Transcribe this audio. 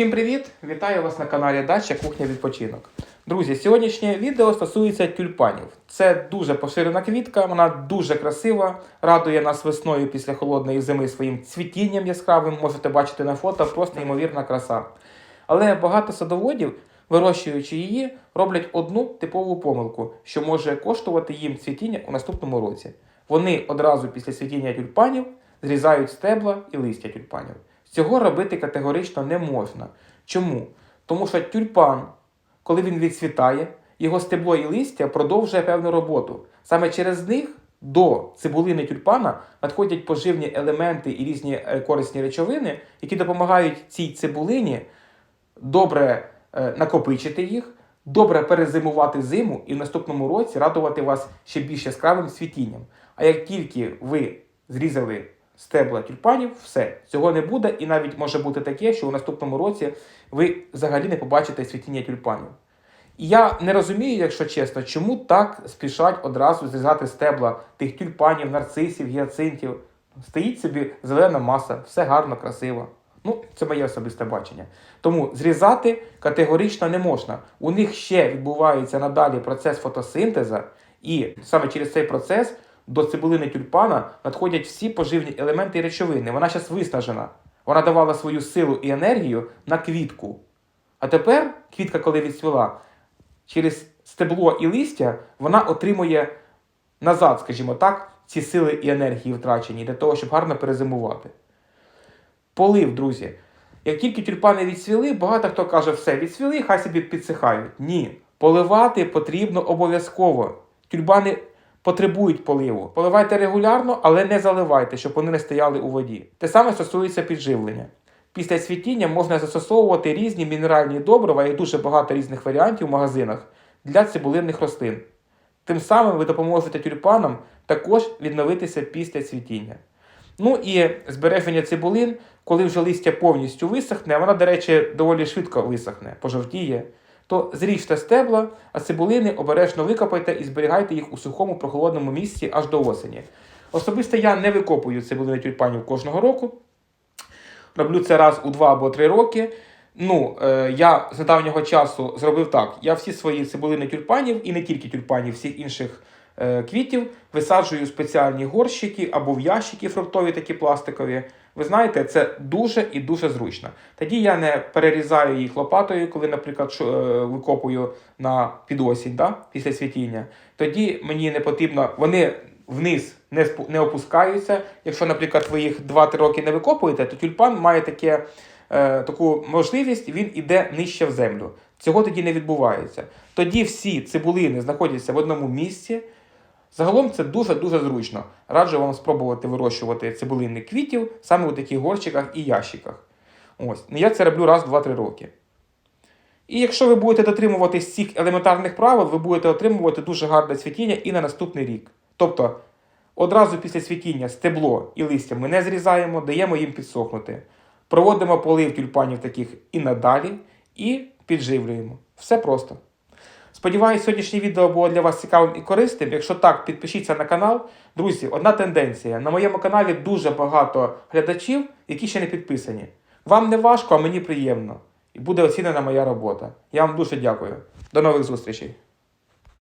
Всім привіт! Вітаю вас на каналі Дача Кухня Відпочинок. Друзі, сьогоднішнє відео стосується тюльпанів. Це дуже поширена квітка, вона дуже красива, радує нас весною після холодної зими своїм цвітінням яскравим. Можете бачити на фото, просто неймовірна краса. Але багато садоводів, вирощуючи її, роблять одну типову помилку, що може коштувати їм цвітіння у наступному році. Вони одразу після цвітіння тюльпанів зрізають стебла і листя тюльпанів. Цього робити категорично не можна. Чому? Тому що тюльпан, коли він відцвітає, його стебло і листя продовжує певну роботу. Саме через них до цибулини тюльпана надходять поживні елементи і різні е, корисні речовини, які допомагають цій цибулині добре е, накопичити їх, добре перезимувати зиму і в наступному році радувати вас ще більш яскравим світінням. А як тільки ви зрізали стебла тюльпанів, все, цього не буде, і навіть може бути таке, що у наступному році ви взагалі не побачите світіння тюльпанів. І я не розумію, якщо чесно, чому так спішать одразу зрізати стебла тих тюльпанів, нарцисів, гіацинтів. Стоїть собі зелена маса, все гарно, красиво. Ну, це моє особисте бачення. Тому зрізати категорично не можна. У них ще відбувається надалі процес фотосинтеза, і саме через цей процес до цибулини тюльпана надходять всі поживні елементи і речовини. Вона зараз виснажена. Вона давала свою силу і енергію на квітку. А тепер квітка, коли відцвіла, через стебло і листя вона отримує назад, скажімо так, ці сили і енергії втрачені для того, щоб гарно перезимувати. Полив, друзі. Як тільки тюльпани відцвіли, багато хто каже, все, відцвіли, хай собі підсихають. Ні. Поливати потрібно обов'язково. Тюльпани потребують поливу. Поливайте регулярно, але не заливайте, щоб вони не стояли у воді. Те саме стосується підживлення. Після цвітіння можна застосовувати різні мінеральні добрива і дуже багато різних варіантів в магазинах для цибулинних рослин. Тим самим ви допоможете тюльпанам також відновитися після цвітіння. Ну і збереження цибулин, коли вже листя повністю висохне, вона, до речі, доволі швидко висохне, пожовтіє, то зріжте стебла, а цибулини обережно викопайте і зберігайте їх у сухому прохолодному місці аж до осені. Особисто я не викопую цибулини тюльпанів кожного року. Роблю це раз у два або три роки. Ну, е, я з недавнього часу зробив так: я всі свої цибулини тюльпанів, і не тільки тюльпанів, всіх інших е, квітів висаджую у спеціальні горщики або в ящики фруктові, такі пластикові. Ви знаєте, це дуже і дуже зручно. Тоді я не перерізаю їх лопатою, коли, наприклад, е, викопую на підосінь да, після цвітіння. Тоді мені не потрібно, вони вниз не, не опускаються. Якщо, наприклад, ви їх 2-3 роки не викопуєте, то тюльпан має таке, е, таку можливість, він іде нижче в землю. Цього тоді не відбувається. Тоді всі цибулини знаходяться в одному місці. Загалом це дуже-дуже зручно. Раджу вам спробувати вирощувати цибулинних квітів саме у таких горщиках і ящиках. Ось. Ну, Я це роблю раз 2-3 роки. І якщо ви будете дотримуватись цих елементарних правил, ви будете отримувати дуже гарне цвітіння і на наступний рік. Тобто, одразу після цвітіння стебло і листя ми не зрізаємо, даємо їм підсохнути. Проводимо полив тюльпанів таких і надалі, і підживлюємо. Все просто. Сподіваюсь, сьогоднішнє відео було для вас цікавим і корисним. Якщо так, підпишіться на канал. Друзі, одна тенденція. На моєму каналі дуже багато глядачів, які ще не підписані. Вам не важко, а мені приємно. І буде оцінена моя робота. Я вам дуже дякую. До нових зустрічей!